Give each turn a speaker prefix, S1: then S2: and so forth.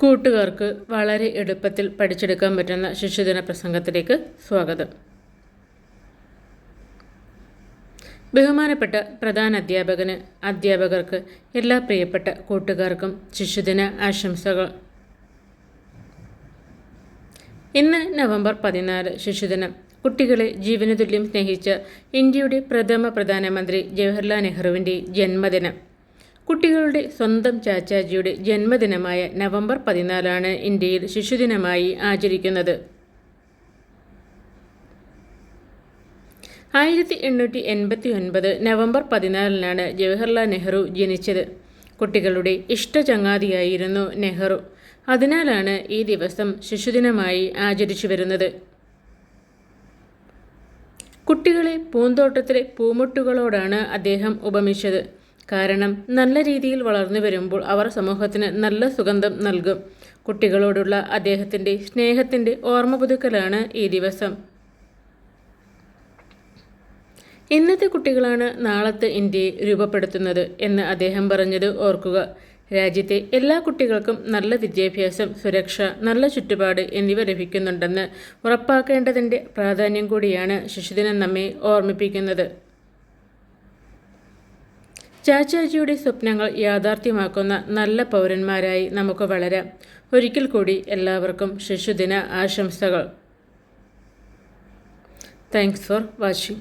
S1: കൂട്ടുകാർക്ക് വളരെ എളുപ്പത്തിൽ പഠിച്ചെടുക്കാൻ പറ്റുന്ന ശിശുദിന പ്രസംഗത്തിലേക്ക് സ്വാഗതം. ബഹുമാനപ്പെട്ട പ്രധാന അധ്യാപകന് അധ്യാപകർക്ക് എല്ലാ പ്രിയപ്പെട്ട കൂട്ടുകാർക്കും ശിശുദിന ആശംസകൾ. ഇന്ന് നവംബർ പതിനാല് ശിശുദിനം. കുട്ടികളെ ജീവനതുല്യം സ്നേഹിച്ച ഇന്ത്യയുടെ പ്രഥമ പ്രധാനമന്ത്രി ജവഹർലാൽ നെഹ്റുവിന്റെ ജന്മദിനം. കുട്ടികളുടെ സ്വന്തം ചാച്ചാജിയുടെ ജന്മദിനമായ നവംബർ പതിനാലാണ് ഇന്ത്യയിൽ ശിശുദിനമായി ആചരിക്കുന്നത്. ആയിരത്തി എണ്ണൂറ്റി എൺപത്തി ഒൻപത് നവംബർ പതിനാലിനാണ് ജവഹർലാൽ നെഹ്റു ജനിച്ചത്. കുട്ടികളുടെ ഇഷ്ടചങ്ങാതിയായിരുന്നു നെഹ്റു. അതിനാലാണ് ഈ ദിവസം ശിശുദിനമായി ആചരിച്ചു വരുന്നത്. കുട്ടികളെ പൂന്തോട്ടത്തിലെ പൂമുട്ടുകളോടാണ് അദ്ദേഹം ഉപമിച്ചത്. കാരണം നല്ല രീതിയിൽ വളർന്നു വരുമ്പോൾ അവർ സമൂഹത്തിന് നല്ല സുഗന്ധം നൽകും. കുട്ടികളോടുള്ള അദ്ദേഹത്തിന്റെ സ്നേഹത്തിന്റെ ഓർമ്മ പുതുക്കലാണ് ഈ ദിവസം. ഇന്നത്തെ കുട്ടികളാണ് നാളത്തെ ഇന്ത്യയെ രൂപപ്പെടുത്തുന്നത് എന്ന് അദ്ദേഹം പറഞ്ഞത് ഓർക്കുക. രാജ്യത്തെ എല്ലാ കുട്ടികൾക്കും നല്ല വിദ്യാഭ്യാസം സുരക്ഷ നല്ല ചുറ്റുപാട് എന്നിവ ലഭിക്കുന്നുണ്ടെന്ന് ഉറപ്പാക്കേണ്ടതിന്റെ പ്രാധാന്യം കൂടിയാണ് ശിശുദിനം നമ്മെ ഓർമ്മിപ്പിക്കുന്നത്. ചാച്ചാജിയുടെ സ്വപ്നങ്ങൾ യാഥാർത്ഥ്യമാക്കുന്ന നല്ല പൗരന്മാരായി നമുക്ക് വളരാം. ഒരിക്കൽ കൂടി എല്ലാവർക്കും ശിശുദിന ആശംസകൾ. Thanks for watching